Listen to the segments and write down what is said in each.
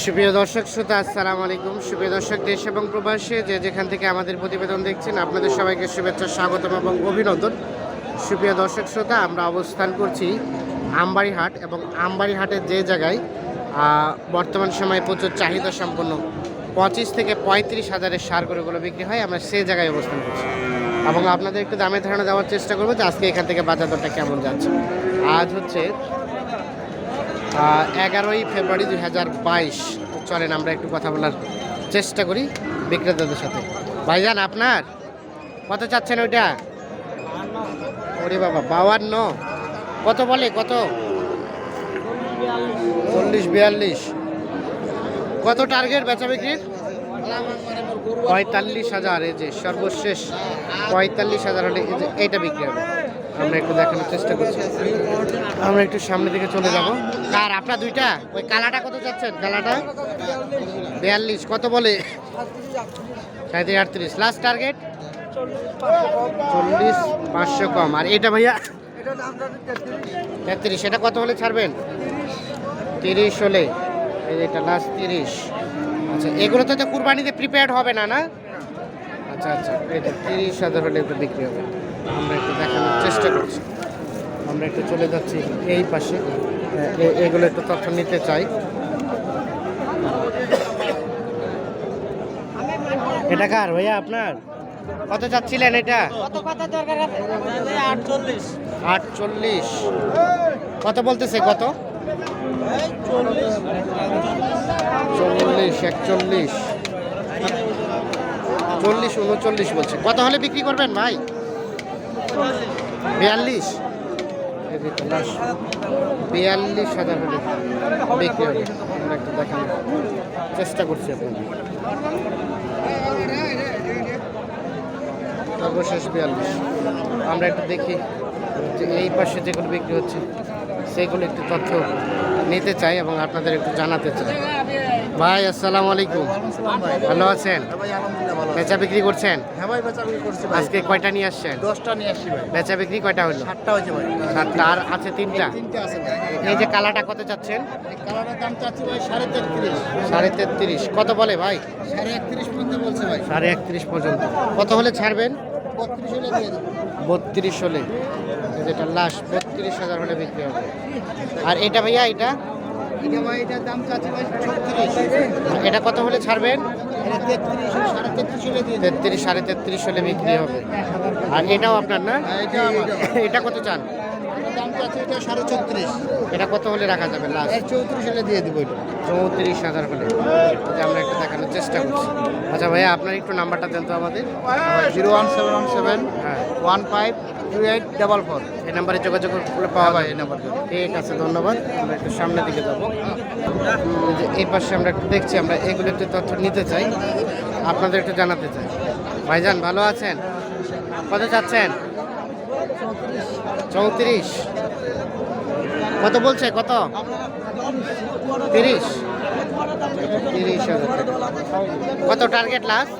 সুপ্রিয় দর্শক, শ্রোতা, আসসালামু আলাইকুম। সুপ্রিয় দর্শক, দেশ এবং প্রবাসী যে যেখান থেকে আমাদের প্রতিবেদন দেখছেন, আপনাদের সবাইকে শুভেচ্ছা, স্বাগতম এবং অভিনন্দন। সুপ্রিয় দর্শক, শ্রোতা, আমরা অবস্থান করছি আমবাড়িহাট এবং আমবাড়িহাটের যে জায়গায় বর্তমান সময়ে প্রচুর চাহিদা সম্পন্ন পঁচিশ থেকে পঁয়ত্রিশ হাজারের সার গরুগুলো বিক্রি হয়, আমরা সেই জায়গায় অবস্থান করছি। এবং আপনাদের একটু দামের ধারণা দেওয়ার চেষ্টা করব যে আজকে এখান থেকে বাজার দরটা কেমন যাচ্ছে। আজ হচ্ছে এগারোই ফেব্রুয়ারি দুই হাজার বাইশ। চলেন আমরা একটু কথা বলার চেষ্টা করি বিক্রেতাদের সাথে। ভাইজান, আপনার? কত চাচ্ছেন ওইটা? ওরে বাবা বাউান্ন কত বলে? কত? চল্লিশ, বিয়াল্লিশ। কত টার্গেট বেচা বিক্রির? পঁয়তাল্লিশ হাজার। এই যে সর্বশেষ পঁয়তাল্লিশ হাজার হলে এইটা বিক্রি হবে। আমরা একটু দেখানোর চেষ্টা করছি। আমরা একটু সামনে দিকে চলে যাব। আর আপনার দুইটা? ওই কালাটা কত যাচ্ছেন কালাটা? বিয়াল্লিশ, কত বলে? সাঁত্রিশ আটত্রিশ। লাস্ট টার্গেট চল্লিশ, পাঁচশো কম। আর এটা ভাইয়া? তেত্রিশ, এটা কত হলে ছাড়বেন? তিরিশ হলে। এটা লাস্ট তিরিশ। আচ্ছা এগুলো তো তো কুরবানিতে প্রিপেয়ার্ড হবে না না? আচ্ছা আচ্ছা এটা তিরিশ হাজার হলে একটু বিক্রি হবে। আমরা একটু দেখানোর চেষ্টা করছি। আমরা একটু চলে যাচ্ছি এই পাশে। এগুলো একটু তথ্য নিতে চাই। এটা কার ভাইয়া আপনার? কত চাচ্ছিলেন এটা? আটচল্লিশ। কত বলতেছে কত? চল্লিশ। একচল্লিশ। চল্লিশ উনচল্লিশ বলছে। কত হলে বিক্রি করবেন ভাই? বিয়াল্লিশ। এই যে বিয়াল্লিশ হাজার হলে বিক্রি হবে। আমরা একটু দেখানোর চেষ্টা করছি আপনাদের। সর্বশেষ বিয়াল্লিশ। আমরা একটু দেখি যে এই পাশে যেগুলো বিক্রি হচ্ছে, সেগুলো একটু তথ্য নিতে চাই এবং আপনাদের একটু জানাতে চাই। ভাই আসসালামু আলাইকুম। ভালো আছেন? বেচা বিক্রি করছেন? হ্যাঁ ভাই বেচা বিক্রি করছি আজকে কয়টা নিয়ে আসছেন? দশটা নিয়ে আসছি ভাই। বেচা বিক্রি কয়টা হলো? সাতটা হয়েছে ভাই। সাতটা আর আছে তিনটা? তিনটে আছে এই যে কালাটা কত চাচ্ছেন? এই কালারের দাম চাচ্ছি ভাই সাড়ে তেত্রিশ। সাড়ে তেত্রিশ। কত বলে ভাই? সাড়ে একত্রিশ পর্যন্ত বলছে ভাই। সাড়ে একত্রিশ পর্যন্ত। কত হলে ছাড়বেন? বত্রিশ হলে দিয়ে বত্রিশ হলে। যেটা লাস্ট বত্রিশ হাজার হলে বিক্রি হবে। আর এটা ভাইয়া এটা? এটা ভাই এটা কত হলে ছাড়বেন? তেত্রিশ সাড়ে তেত্রিশ হলে বিক্রি হবে। আর এটাও আপনার না? হ্যাঁ, এটা কত চান? দাম চাচ্ছি এটা সাড়ে ছত্রিশ। এটা কত হলে রাখা যাবে লাস্ট চৌত্রিশ হলে দিয়ে দেবো এটা। চৌত্রিশ হাজার হলে। আমরা একটু দেখানোর চেষ্টা করছি। আচ্ছা ভাইয়া আপনার একটু নাম্বারটা দেন তো আমাদের। Zero one seven one seven হ্যাঁ। One five two eight double four. এই নাম্বারে যোগাযোগ করে পাওয়া ভাই যায় এই নাম্বার ঠিক আছে ধন্যবাদ। আমরা একটু সামনের দিকে যাব। যে এই পাশে আমরা একটু দেখছি আমরা এগুলো একটু তথ্য নিতে চাই। আপনাদের একটু জানাতে চাই। ভাইজান ভালো আছেন? কত চাচ্ছেন? চৌত্রিশ। কত বলছে, কত? তিরিশ। তিরিশ। কত টার্গেট লাস্ট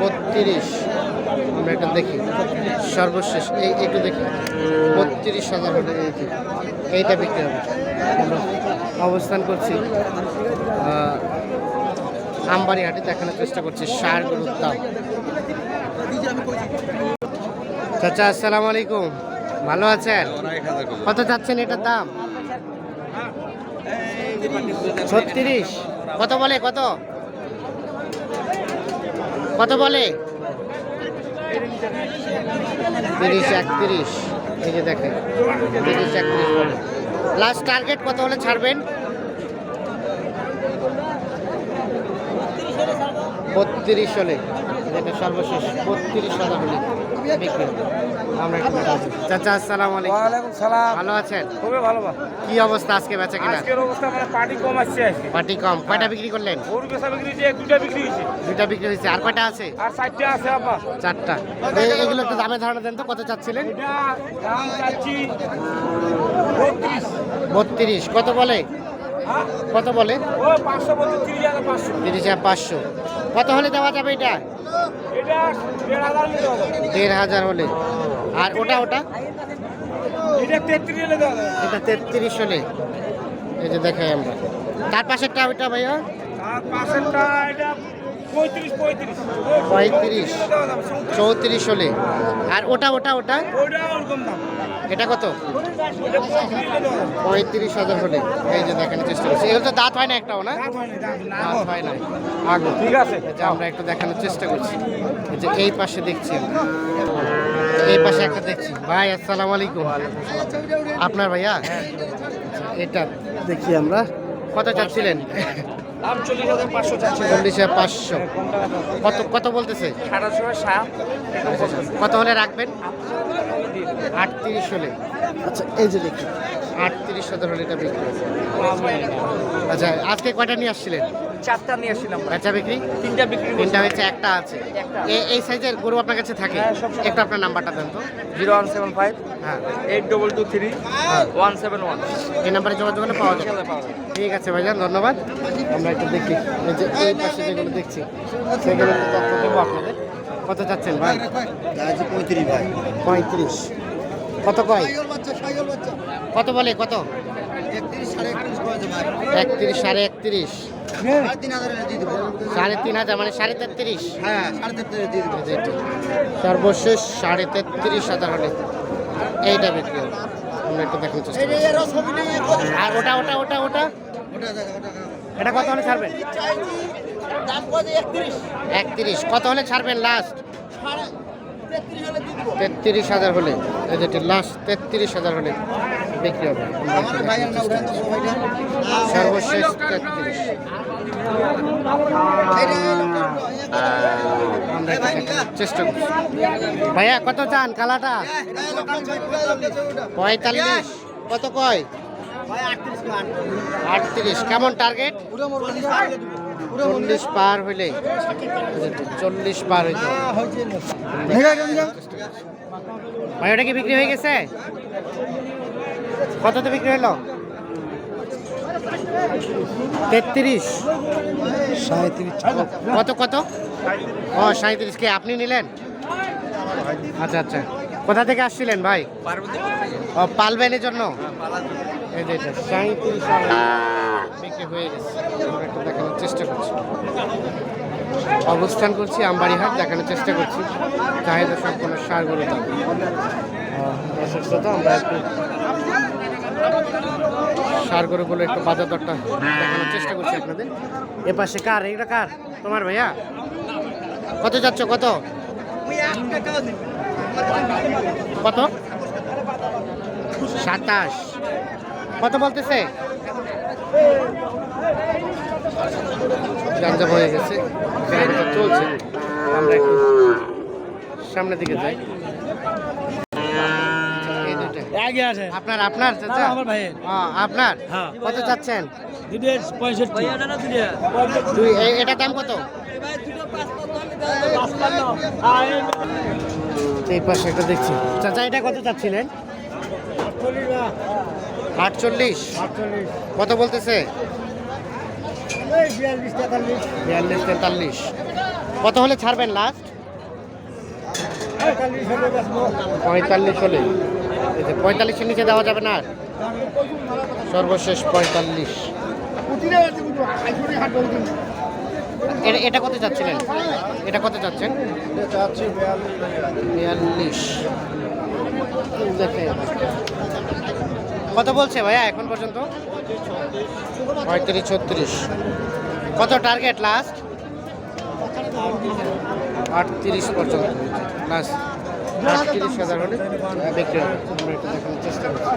বত্রিশ। আমরা এটা দেখি। সর্বশেষ, এই একটু দেখি। বত্রিশ হাজার হলে এই এইটা বিক্রি হবে। অবস্থান করছি আমবাড়ি হাটে দেখানোর চেষ্টা করছি সার গরুর দাম। চাচা, আসসালামু আলাইকুম। ভালো আছেন? কত চাচ্ছেন এটার দাম? ছত্রিশ। কত বলে, কত? কত বলে? তিরিশ, একত্রিশ। এই যে দেখেন, তিরিশ, একত্রিশ বলে। লাস্ট টার্গেট কত হলে ছাড়বেন? বত্রিশ হলে। যেটা সর্বশেষ। বত্রিশ হাজার হলে। বিক্রি হবে। আমরা চাচা আসসালামু আলাইকুম। ওয়ালাইকুম সালাম। ভালো আছেন? খুবই ভালো কি অবস্থা আজকে বেচা কিনা? আজকের অবস্থা মানে পার্টি কম আসছে পার্টি কম। কয়টা বিক্রি করলেন? গরু বেচা বিক্রি দিয়ে দুটা বিক্রি হয়েছে। দুইটা বিক্রি হয়েছে। আর কয়টা আছে? আর চারটে আছে আপা চারটা। এগুলো একটু দামে ধারণা দেন তো কত চাচ্ছিলেন? দাম চাচ্ছি বত্রিশ। বত্রিশ। কত বলে? কত বলে? পাঁচশো তিরিশ হাজার পাঁচশো। কত হলে দেওয়া যাবে এটা? দেড় হাজার হলে আর ওটা ওটা? এটা তেত্রিশ হলে। এই যে দেখাই আমরা। তার পাশেরটা ওইটা ভাইয়া? পঁয়ত্রিশ চৌত্রিশ। হলে আর ওটা ওটা ওটা? এটা কত? পঁয়ত্রিশে হাজার হলে। এই যে দেখানোর চেষ্টা করছি। এগুলো তো দাঁত হয় না একটাও না। দাঁত হয় না আগো। ঠিক আছে। যে আমরা একটু দেখানোর চেষ্টা করছি। যে এই পাশে দেখছি এই পাশে একটা দেখছি। ভাই আসসালামু আলাইকুম। আপনার ভাইয়া? এটা দেখি আমরা। কত চাচ্ছিলেন? দাম চল্লিশ হাজার পাঁচশো চল্লিশ হাজার পাঁচশো। কত? কত বলতেছে? কত হলে রাখবেন? আটত্রিশ হলে। আচ্ছা এই যে দেখি। আটত্রিশ হাজার হলে এটা বিক্রি আচ্ছা আজকে কয়টা নিয়ে আসছিলেন? চারটা নিয়ে আসছিলাম বেচা বিক্রি? তিনটা বিক্রি তিনটা হয়েছে একটা আছে। এই সাইজের গরু আপনার কাছে থাকে? হ্যাঁ, একটু আপনার নাম্বারটা দেন তো। জিরো ওয়ান সেভেন ফাইভ হ্যাঁ। Eight double two three one seven one. এই নাম্বারে যোগাযোগ করলে পাওয়া যাবে। ঠিক আছে ভাইজান ধন্যবাদ। আমরা একটু দেখি। এই যে এই পাশে যেগুলো দেখছি সেগুলো তথ্য দেবো আপনাদের। কত চাচ্ছেন ভাই? পঁয়ত্রিশ। ভাই পঁয়ত্রিশ কত কয়? কত বলে? কত? একত্রিশ সাড়ে একত্রিশ একত্রিশ সাড়ে একত্রিশ। সাড়ে তিন হাজার মানে সাড়ে তেত্রিশ। হ্যাঁ। সর্বশেষ সাড়ে তেত্রিশ হাজার হলে এইটা বিক্রি আমরা একটু দেখার চেষ্টা আর ওটা ওটা ওটা ওটা? এটা কত হলে ছাড়বেন? একত্রিশ। কত হলে ছাড়বেন লাস্ট তেত্রিশ হাজার হলে, এই যেটি লাস্ট তেত্রিশ হাজার হলে বিক্রি হবে। সর্বশেষ তেত্রিশ। চেষ্টা করছি। ভাইয়া, কত চান কালাটা? পঁয়তাল্লিশ। কত কয়? আটত্রিশ। কেমন টার্গেট চল্লিশ পার হইলে চল্লিশ পার ভাই ওটা কি বিক্রি হয়ে গেছে? কততে বিক্রি হলো? তেত্রিশ। কত কত? ও সাঁত্রিশ কে আপনি নিলেন? আচ্ছা আচ্ছা। কোথা থেকে আসছিলেন ভাই? ও পালবেনের জন্য? এই যে সাঁত্রিশ বিক্রি হয়ে গেছে। চেষ্টা করছি। অবস্থান করছি আমবাড়িহাট, দেখানোর চেষ্টা করছি। চাহিদা সম্পন্ন সারগুলো শ্রোতা আমরা একটু সার গরুগুলো একটু বাজার দরটা দেখানোর চেষ্টা করছি আপনাদের। এ পাশে কার? এটা কার? তোমার ভাইয়া? কত যাচ্ছ? কত? কত? সাতাশ। কত বলতেছে? গাঞ্জাম হয়ে গেছে কেনাবেচা চলছে। আমরা একটু সামনের দিকে যাই। আগে আছে আপনার আপনার চাচা? আমার। হ্যাঁ, আপনার? হ্যাঁ। কত চাচ্ছেন? দুধের পঁয়ষট্টি। দুই এটা দাম কত? এই পাশে একটা দেখছি। চাচা এটা কত চাচ্ছিলেন? আটচল্লিশ। কত বলতেছে? বিয়াল্লিশ তেতাল্লিশ। কত হলে ছাড়বেন লাস্ট পঁয়তাল্লিশ হলে পঁয়তাল্লিশের নিচে দেওয়া যাবে না সর্বশেষ পঁয়তাল্লিশ। এটা- এটা কত চাচ্ছিলেন? এটা কত চাচ্ছেন? বিয়াল্লিশ। দেখে। কত বলছে ভাইয়া এখন পর্যন্ত? পঁয়ত্রিশ ছত্রিশ। কত টার্গেট লাস্ট আটত্রিশ পর্যন্ত লাস্ট আটত্রিশ হাজার হলে চেষ্টা করছি।